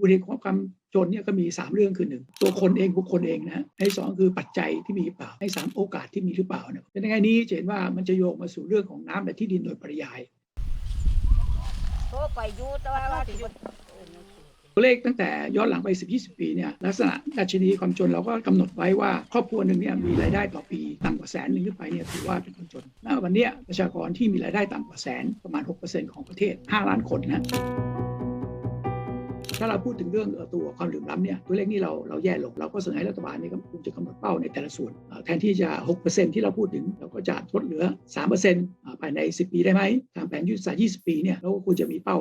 บุรีของความจนเนี่ยก็มี 3 เรื่องคือหนึ่งตัวคนเองบุคคลเองนะให้สองคือปัจจัยที่มีหรือเปล่า ให้สามโอกาสที่มีหรือเปล่าเนี่ยในไงนี้จะเห็นว่ามันจะโยงมาสู่เรื่องของน้ำและที่ดินโดยปริยายตัวเลขตั้งแต่ย้อนหลังไป 10 20 ปีเนี่ยลักษณะดัชนีความจนเราก็กำหนดไว้ว่าครอบครัวหนึ่งเนี่ยมีรายได้ต่อปีต่ำกว่าแสนหนึ่งขึ้นไปเนี่ยถือว่าเป็นคนจนณวันนี้ประชากรที่มีรายได้ต่ำกว่าแสนประมาณ 6%ของประเทศ 5 ล้านคนนะ ถ้าเราพูดถึงเรื่องตัวความเหลื่อมล้ำเนี่ยตัวเลขนี้เราเราแย่ลงเราก็เสนอให้รัฐบาลเนี่ยก็คงจะกำหนดเป้าในแต่ละส่วน แทนที่จะ 6%ที่เราพูดถึง เราก็จะลดเหลือ3%อ่าภายใน 10 ปีได้ไหมตามแผนยุทธศาสตร์ 20 ปีเนี่ยเราก็ควรจะมีเป้า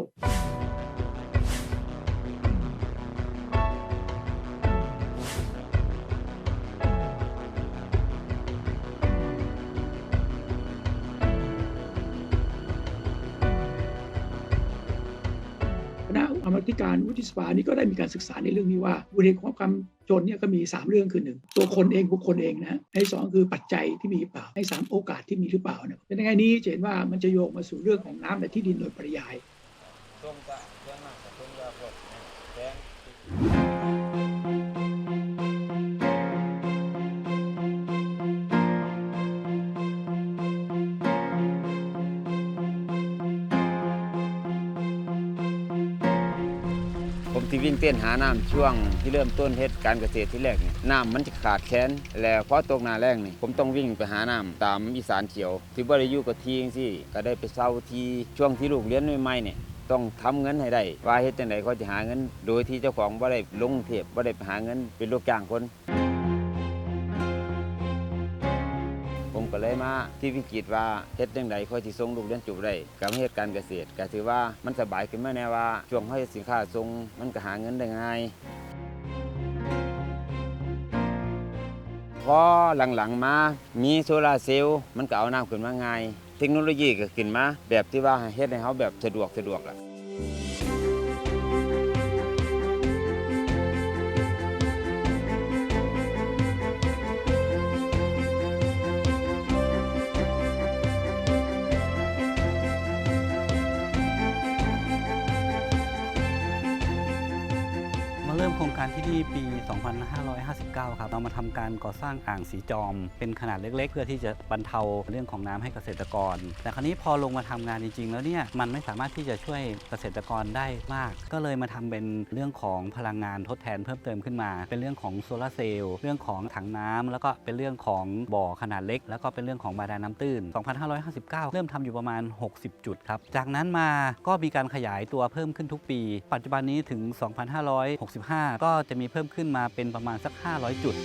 ณะกรรมธิการวุฒิสภานี่ก็ได้มีการศึกษาในเรื่องนี้ว่าบุรีของความจนเนี่ยก็มี 3 เรื่องคือหนึ่งตัวคนเองบุคคลเองนะให้สองคือปัจจัยที่มีหรือเปล่าให้สามโอกาสที่มีหรือเปล่าเนี่ยในไงนี้จะเห็นว่ามันจะโยงมาสู่เรื่องของน้ำและที่ดินโดยปริยาย ที่วิ่งเต้นหาน้ำช่วงที่เริ่มต้นเฮ็ดการเกษตรที่แรกเนี่ยน้ำมันจะขาดแคลนแล้วพอตกหน้าแรงนี่ผมต้องวิ่งไปหาน้ำตามอีสานเขียวที่บ่ได้อยู่กับที่จังสี่ก็ได้ไปเช่าที่ช่วงที่ลูกเรียนใหม่ๆเนี่ยต้องทำเงินให้ได้ว่าเฮ็ดจังไดเขาจะหาเงิน โดยที่เจ้าของบ่ได้ลงเทียบ่ได้ไปหาเงินเป็นลูกจ้างคน เลยมาที่วิกฤตว่าเฮ็ดจังไดค่อยสิส่งลูกเรียนจบได้กับเฮ็ดการเกษตรก็ถือว่ามันสบายขึ้นมาแน่ว่าช่วงเฮาเฮ็ดสินค้าส่งมันก็หาเงินได้ง่ายพอหลังๆมา มีโซลาร์เซลล์มันก็เอาน้ำขึ้นมาง่าย เทคโนโลยีก็ขึ้นมา แบบที่ว่าเฮ็ดให้เฮาแบบสะดวกสะดวกล่ะ มาเริ่มโครงการที่นี่ปี 2559 ครับ เรามาทำการก่อสร้างอ่างสีจอม เป็นขนาดเล็กๆ เพื่อที่จะบรรเทาเรื่องของน้ำให้เกษตรกร แต่คราวนี้พอลงมาทำงานจริงๆ แล้วเนี่ย มันไม่สามารถที่จะช่วยเกษตรกรได้มาก ก็เลยมาทำเป็นเรื่องของพลังงานทดแทนเพิ่มเติมขึ้นมา เป็นเรื่องของโซลาร์เซลล์ เรื่องของถังน้ำแล้วก็เป็นเรื่องของบ่อขนาดเล็ก แล้วก็เป็นเรื่องของบาดาลน้ำตื้น 2559 เริ่มทำอยู่ประมาณ 60 จุดครับ จากนั้นมาก็มีการขยายตัวเพิ่มขึ้นทุกปี ปัจจุบันนี้ถึง 2565ก็จะมีเพิ่มขึ้นมาเป็นประมาณสัก 500 จุด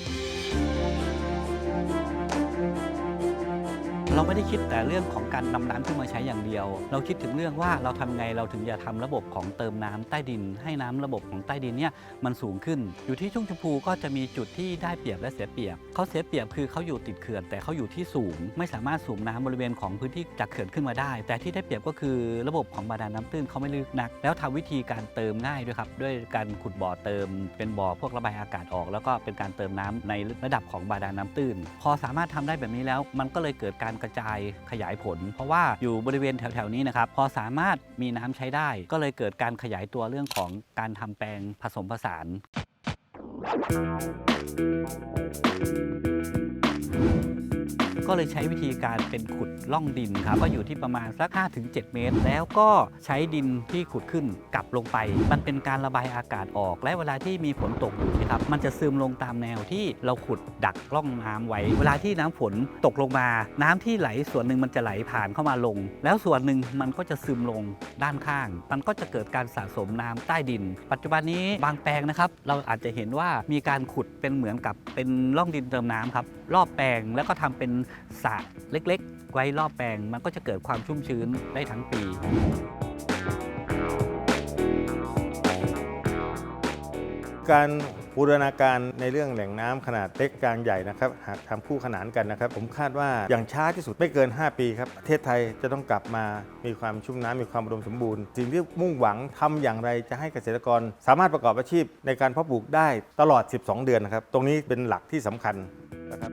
เราไม่ได้คิดแต่เรื่องของการนำน้ำขึ้นมาใช้อย่างเดียว เราคิดถึงเรื่องว่าเราทำไงเราถึงจะทำระบบของเติมน้ำใต้ดิน ให้น้ำระบบของใต้ดินเนี่ยมันสูงขึ้น อยู่ที่ชุ่งชมพูก็จะมีจุดที่ได้เปรียบและเสียเปรียบเขาเสียเปรียบคือเขาอยู่ติดเขื่อน แต่เขาอยู่ที่สูง ไม่สามารถสูบน้ำบริเวณของพื้นที่จากเขื่อนขึ้นมาได้ แต่ที่ได้เปรียบก็คือระบบของบาดาลน้ำตื้นเขาไม่ลึกนัก แล้วทำวิธีการเติมง่ายด้วยครับด้วยการขุดบ่อเติม เป็นบ่อพวกระบายอากาศออก แล้วก็เป็นการเติมน้ำในระดับของบาดาลน้ำตื้น พอสามารถทำได้แบบนี้แล้วมันก็เลยเกิดการกระจายขยายผล เพราะว่าอยู่บริเวณแถวๆนี้นะครับพอสามารถมีน้ำใช้ได้ ก็เลยเกิดการขยายตัวเรื่องของการทำแปลงผสมผสาน ก็เลยใช้วิธีการเป็นขุดล่องดินครับก็อยู่ที่ประมาณสัก 5-7 เมตร แล้วก็ใช้ดินที่ขุดขึ้นกลับลงไป มันเป็นการระบายอากาศออก และเวลาที่มีฝนตกอยู่นะครับมันจะซึมลงตามแนวที่เราขุดดักร่องน้ำไว้ เวลาที่น้ำฝนตกลงมา น้ำที่ไหลส่วนหนึ่งมันจะไหลผ่านเข้ามาลง แล้วส่วนหนึ่งมันก็จะซึมลงด้านข้าง มันก็จะเกิดการสะสมน้ำใต้ดิน ปัจจุบันนี้บางแปลงนะครับ เราอาจจะเห็นว่ามีการขุดเป็นเหมือนกับเป็นร่องดินเติมน้ำครับ รอบแปลงแล้วก็ทำเป็นสระเล็กๆ ไว้รอบแปลง มันก็จะเกิดความชุ่มชื้นได้ทั้งปี การบูรณาการในเรื่องแหล่งน้ำขนาดเล็กกลางใหญ่นะครับหากทำคู่ขนานกันนะครับ ผมคาดว่าอย่างช้าที่สุดไม่เกิน 5 ปีครับประเทศไทยจะต้องกลับมามีความชุ่มน้ำมีความอุดมสมบูรณ์ สิ่งที่มุ่งหวังทำอย่างไรจะให้เกษตรกร สามารถประกอบอาชีพในการเพาะปลูกได้ตลอด 12 เดือนนะครับ ตรงนี้เป็นหลักที่สำคัญนะครับ